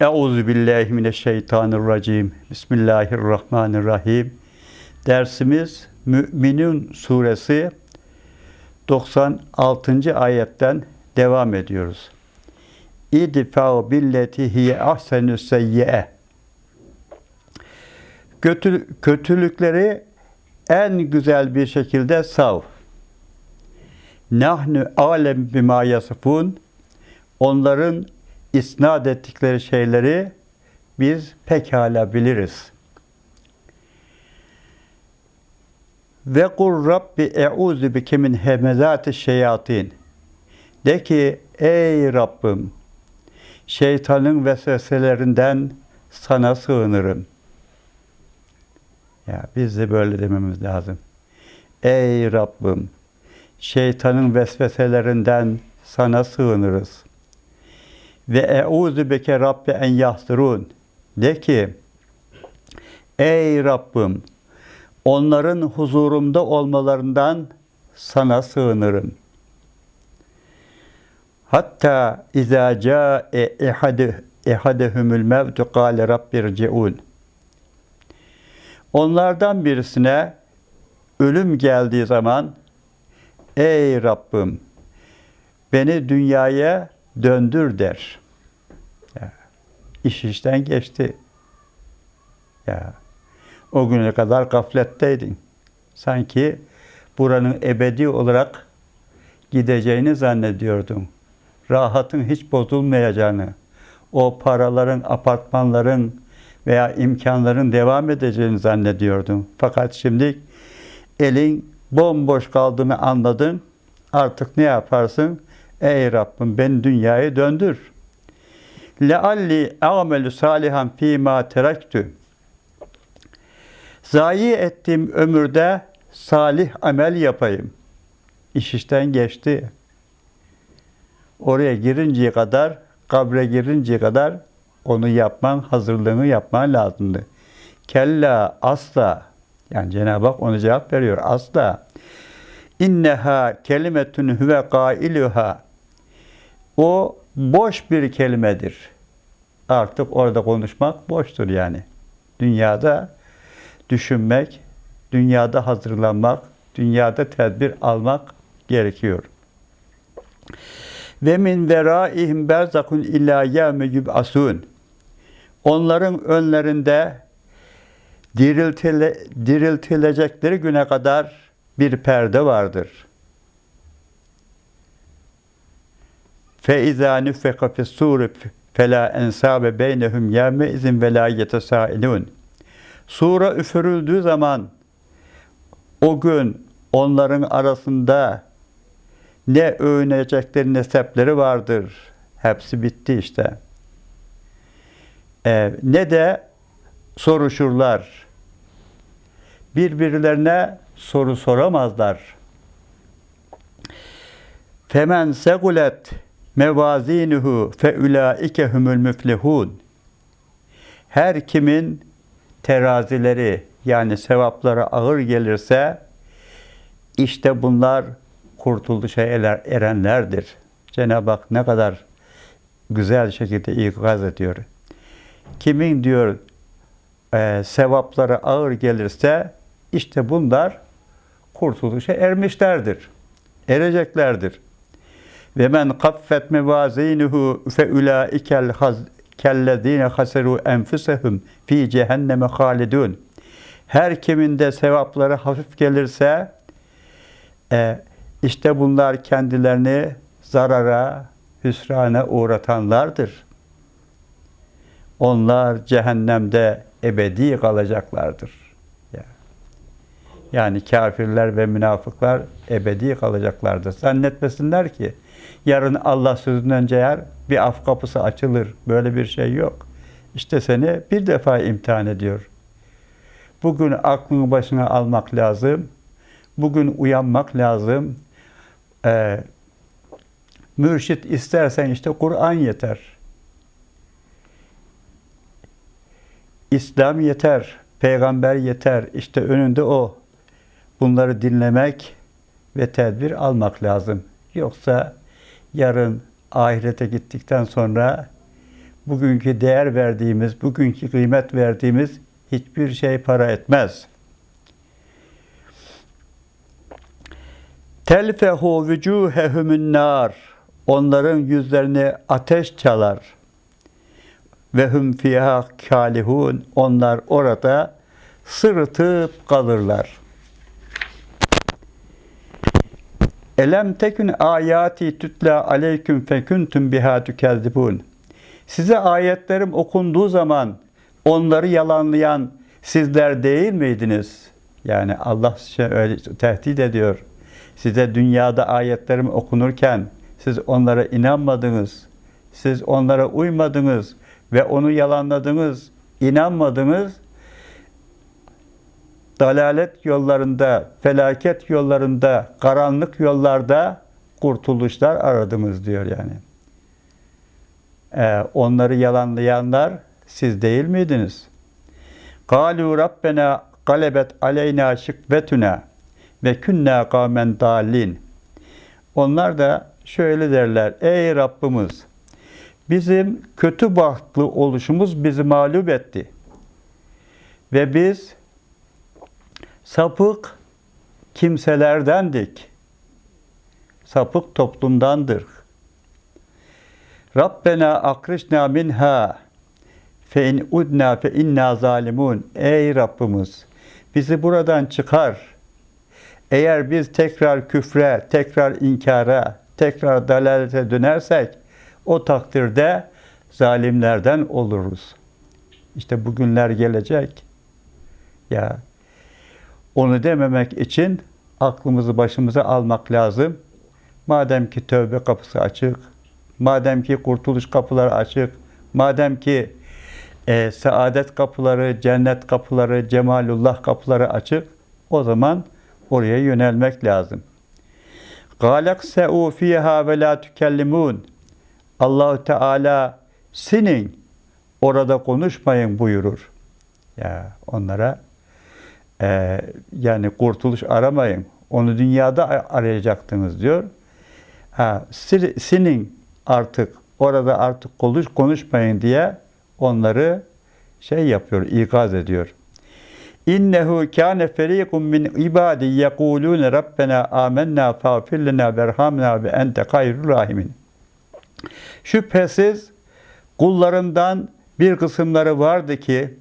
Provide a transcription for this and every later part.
Euzu billahi mineşşeytanirracim. Bismillahirrahmanirrahim. Dersimiz Müminun suresi 96. ayetten devam ediyoruz. İdfa billeti hiye ahsenü seyyi'e. Kötü, kötülükleri en güzel bir şekilde sav. Nahnu alem bima yasifun. Onların isnat ettikleri şeyleri biz pekala biliriz. Ve kul Rabbi e'uzu bike min hemezati şeyatin. De ki ey Rabbim şeytanın vesveselerinden sana sığınırım. Ya biz de böyle dememiz lazım. Ey Rabbim şeytanın vesveselerinden sana sığınırız. Ve euzu beke Rabbi en yahdurun. De ki ey Rabbim onların huzurumda olmalarından sana sığınırım. Hatta izâ câe ehade ehadehumul mevtu kâle rabbirci'un. Onlardan birisine ölüm geldiği zaman ey Rabbim beni dünyaya döndür der. İş işten geçti. Ya, o güne kadar gafletteydin. Sanki buranın ebedi olarak gideceğini zannediyordun. Rahatın hiç bozulmayacağını, o paraların, apartmanların veya imkanların devam edeceğini zannediyordun. Fakat şimdi elin bomboş kaldığını anladın. Artık ne yaparsın? Ey Rabbim beni dünyaya döndür. Lealli amelu salihan fîmâ terektü. Zayi ettiğim ömürde salih amel yapayım. İş işten geçti. Oraya girinceye kadar, kabre girinceye kadar onu yapman, hazırlığını yapman lazımdı. Kella asla, yani Cenab-ı Hak ona cevap veriyor. Asla. İnneha kelimetun huve gailuha. O boş bir kelimedir. Artık orada konuşmak boştur yani. Dünyada düşünmek, dünyada hazırlanmak, dünyada tedbir almak gerekiyor. Ve min veraihim berzakun illa yevme yub'asun. Onların önlerinde diriltile, diriltilecekleri güne kadar bir perde vardır. Fe izâ nüffeka fis-sûri felâ ensâbe beynehum yevme izin ve lâ yetesâilûn. Sura üfürüldüğü zaman o gün onların arasında ne övünecekleri nesepleri vardır. Hepsi bitti işte. Ee, ne de soruşurlar. Birbirlerine soru soramazlar. Femen segulet mevazinuhu fe ulaike humul müflihun. Her kimin terazileri yani sevapları ağır gelirse işte bunlar kurtuluşa erenlerdir. Cenab-ı Hak ne kadar güzel şekilde ikaz ediyor. Kimin diyor e, sevapları ağır gelirse işte bunlar kurtuluşa ermişlerdir. Ereceklerdir. Ve men kaffet mevazinuhu fe ulaikel kellezine haseru enfusehum fi cehenneme halidun. Her kiminde sevapları hafif gelirse e, işte bunlar kendilerini zarara, hüsrana uğratanlardır. Onlar cehennemde ebedi kalacaklardır. Yani kafirler ve münafıklar ebedi kalacaklardır. Zannetmesinler ki yarın Allah sözünden yer bir af kapısı açılır. Böyle bir şey yok. İşte seni bir defa imtihan ediyor. Bugün aklını başına almak lazım. Bugün uyanmak lazım. Ee, mürşit istersen işte Kur'an yeter. İslam yeter. Peygamber yeter. İşte önünde o. Bunları dinlemek ve tedbir almak lazım. Yoksa yarın ahirete gittikten sonra bugünkü değer verdiğimiz, bugünkü kıymet verdiğimiz hiçbir şey para etmez. Telfehu vücuhehumun nar. Onların yüzlerini ateş çalar. Ve hum fiha kalihun. Onlar orada sırıtıp kalırlar. Elem tekün ayati tutla aleyküm feküntüm biha tükezzibun. Size ayetlerim okunduğu zaman onları yalanlayan sizler değil miydiniz? Yani Allah size öyle tehdit ediyor. Size dünyada ayetlerim okunurken siz onlara inanmadınız. Siz onlara uymadınız ve onu yalanladınız, inanmadınız. Dalalet yollarında, felaket yollarında, karanlık yollarda kurtuluşlar aradınız diyor yani. Ee, onları yalanlayanlar siz değil miydiniz? Kalu Rabbena galebet aleyna şıkvetuna ve künna kavmen dalin. Onlar da şöyle derler. Ey Rabbimiz bizim kötü bahtlı oluşumuz bizi mağlup etti. Ve biz sapık kimselerdendik. Sapık toplumdandır. Rabbena akrişna minha fe in udna fe inna zalimun. Ey Rabbimiz bizi buradan çıkar. Eğer biz tekrar küfre, tekrar inkara, tekrar dalalete dönersek o takdirde zalimlerden oluruz. İşte bugünler gelecek. Ya onu dememek için aklımızı başımıza almak lazım. Madem ki tövbe kapısı açık, madem ki kurtuluş kapıları açık, madem ki e, saadet kapıları, cennet kapıları, cemalullah kapıları açık, o zaman oraya yönelmek lazım. Galak se'u fiha ve la tükellimun. Allahu Teala sinin orada konuşmayın buyurur. Ya onlara e, yani kurtuluş aramayın. Onu dünyada arayacaktınız diyor. Ha, sinin artık orada artık konuş konuşmayın diye onları şey yapıyor, ikaz ediyor. İnnehu kâne ferîkum min ibâdi yekulûne Rabbena âmennâ fâfir lenâ verhamnâ ve ente hayrul rahimin. Şüphesiz kullarından bir kısımları vardı ki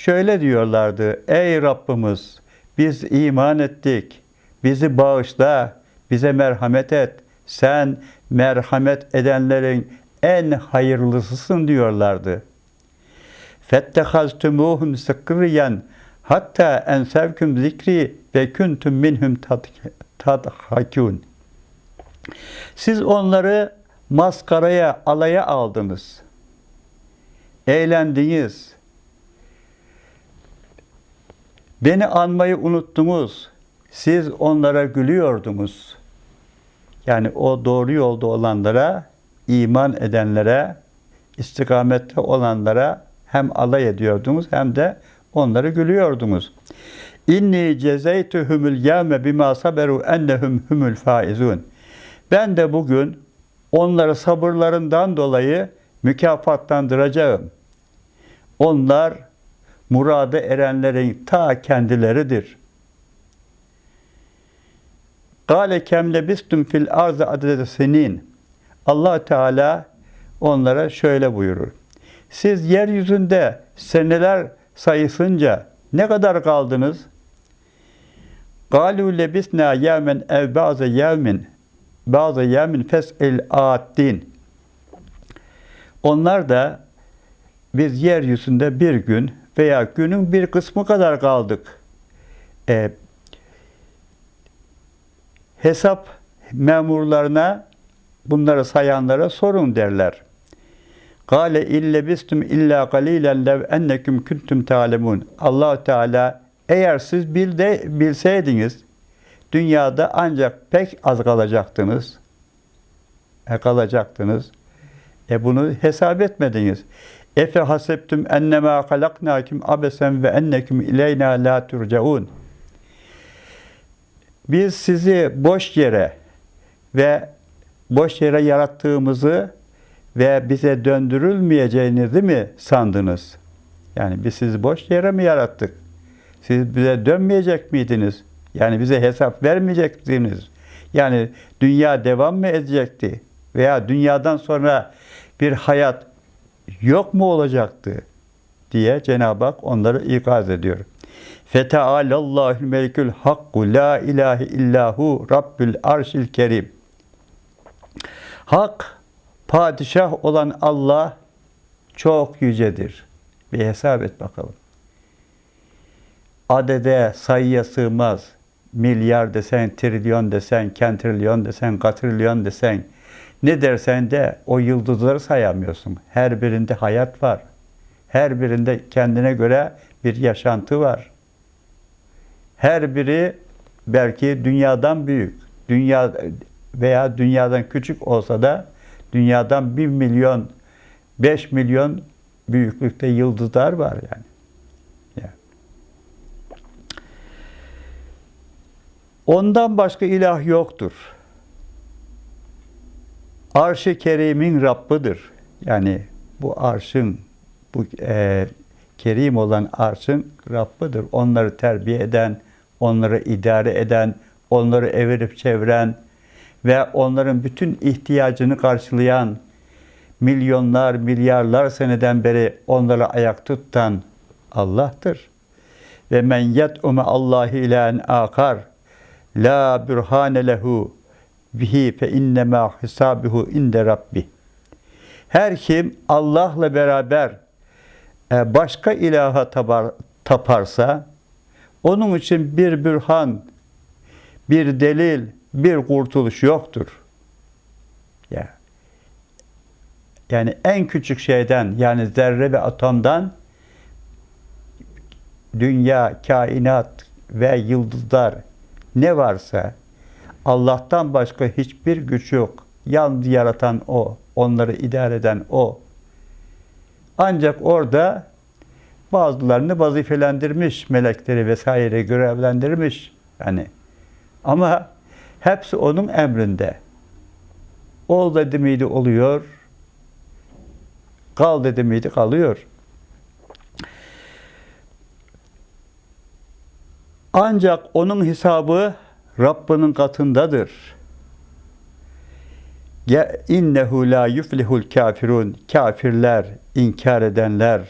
şöyle diyorlardı. Ey Rabbimiz biz iman ettik. Bizi bağışla. Bize merhamet et. Sen merhamet edenlerin en hayırlısısın diyorlardı. Fettehaztumuhum sıkriyen hatta ensevküm zikri ve kuntum minhum tadhakun. Siz onları maskaraya, alaya aldınız. Eğlendiniz. Beni anmayı unuttunuz. Siz onlara gülüyordunuz. Yani o doğru yolda olanlara, iman edenlere, istikamette olanlara hem alay ediyordunuz hem de onları gülüyordunuz. İnni cezeytuhumul yevme bima saberu ennehum humul faizun. Ben de bugün onları sabırlarından dolayı mükafatlandıracağım. Onlar murada erenlerin ta kendileridir. Gale kemle bistum fil arz adede senin. Allah Teala onlara şöyle buyurur. Siz yeryüzünde seneler sayısınca ne kadar kaldınız? Galu lebisna yevmen ev bazı yevmin bazı yevmin fes'il addin. Onlar da biz yeryüzünde bir gün veya günün bir kısmı kadar kaldık. E, hesap memurlarına bunları sayanlara sorun derler. Kale ille bistum illa galilen lev enneküm kuntum ta'lemun. Allah Teala eğer siz bilde bilseydiniz dünyada ancak pek az kalacaktınız. E kalacaktınız. E bunu hesap etmediniz. Efe hasebtum ennemâ halaknâküm abesen ve enneküm ileyna la turcaun. Biz sizi boş yere ve boş yere yarattığımızı ve bize döndürülmeyeceğinizi mi sandınız? Yani biz sizi boş yere mi yarattık? Siz bize dönmeyecek miydiniz? Yani bize hesap vermeyecektiniz. Yani dünya devam mı edecekti? Veya dünyadan sonra bir hayat yok mu olacaktı? diye Cenab-ı Hak onları ikaz ediyor. Fetealallahül melikül hakku la ilahe illahu rabbül arşil kerim. Hak, padişah olan Allah çok yücedir. Bir hesap et bakalım. Adede, sayıya sığmaz. Milyar desen, trilyon desen, kentrilyon desen, katrilyon desen. Ne dersen de o yıldızları sayamıyorsun. Her birinde hayat var. Her birinde kendine göre bir yaşantı var. Her biri belki dünyadan büyük. Dünya veya dünyadan küçük olsa da dünyadan bir milyon, beş milyon büyüklükte yıldızlar var yani. yani. Ondan başka ilah yoktur. Arş-ı Kerim'in Rabbidir. Yani bu arşın, bu e, kerim olan arşın Rabbidir. Onları terbiye eden, onları idare eden, onları evirip çeviren ve onların bütün ihtiyacını karşılayan, milyonlar, milyarlar seneden beri onları ayak tutan Allah'tır. Ve men yet'ume Allahi ilahen akar la burhane lehu bihi fe innema hisabuhu inde rabbi. Her kim Allah'la beraber e, başka ilaha taparsa onun için bir bürhan, bir delil, bir kurtuluş yoktur. Ya. Yani en küçük şeyden yani zerre ve atomdan dünya, kainat ve yıldızlar ne varsa Allah'tan başka hiçbir güç yok. Yalnız yaratan O, onları idare eden O. Ancak orada bazılarını vazifelendirmiş, melekleri vesaire görevlendirmiş. Yani ama hepsi onun emrinde. Ol dedi miydi oluyor. Kal dedi miydi kalıyor. Ancak onun hesabı Rabbinin katındadır. Ya innehu la yuflihul kafirun. Kafirler, inkar edenler,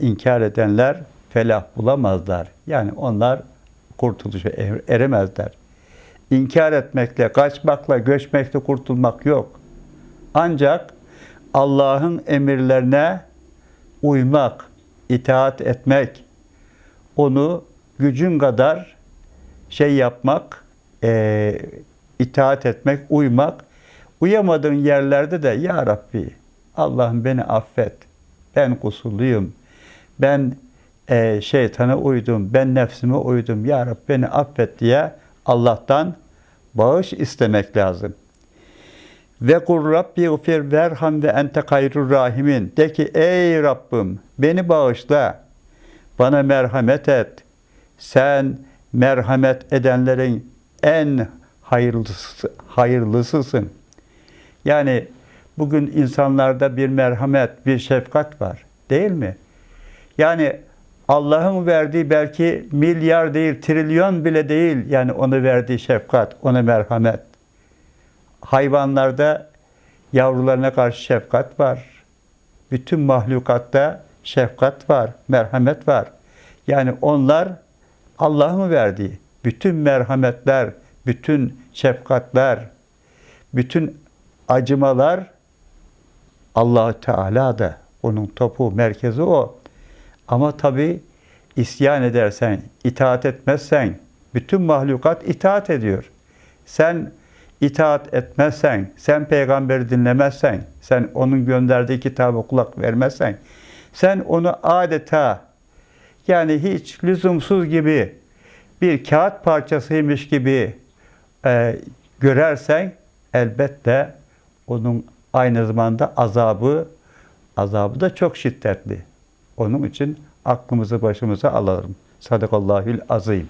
inkar edenler felah bulamazlar. Yani onlar kurtuluşa er- eremezler. İnkar etmekle, kaçmakla, göçmekle kurtulmak yok. Ancak Allah'ın emirlerine uymak, itaat etmek, onu gücün kadar şey yapmak, e, itaat etmek, uymak. Uyamadığın yerlerde de Ya Rabbi Allah'ım beni affet. Ben kusurluyum. Ben e, şeytana uydum. Ben nefsime uydum. Ya Rabbi beni affet diye Allah'tan bağış istemek lazım. Ve kul Rabbi gfir verham ve ente hayrur rahimin. De ki ey Rabbim beni bağışla. Bana merhamet et. Sen merhamet edenlerin en hayırlısı, hayırlısısın. Yani bugün insanlarda bir merhamet, bir şefkat var. Değil mi? Yani Allah'ın verdiği belki milyar değil, trilyon bile değil. Yani onu verdiği şefkat, ona merhamet. Hayvanlarda yavrularına karşı şefkat var. Bütün mahlukatta şefkat var, merhamet var. Yani onlar Allah'ın verdiği bütün merhametler, bütün şefkatler, bütün acımalar allah Teala da onun topu, merkezi o. Ama tabi isyan edersen, itaat etmezsen, bütün mahlukat itaat ediyor. Sen itaat etmezsen, sen peygamberi dinlemezsen, sen onun gönderdiği kitaba kulak vermezsen, sen onu adeta yani hiç lüzumsuz gibi bir kağıt parçasıymış gibi e, görersen elbette onun aynı zamanda azabı azabı da çok şiddetli. Onun için aklımızı başımıza alalım. Sadakallahül azim.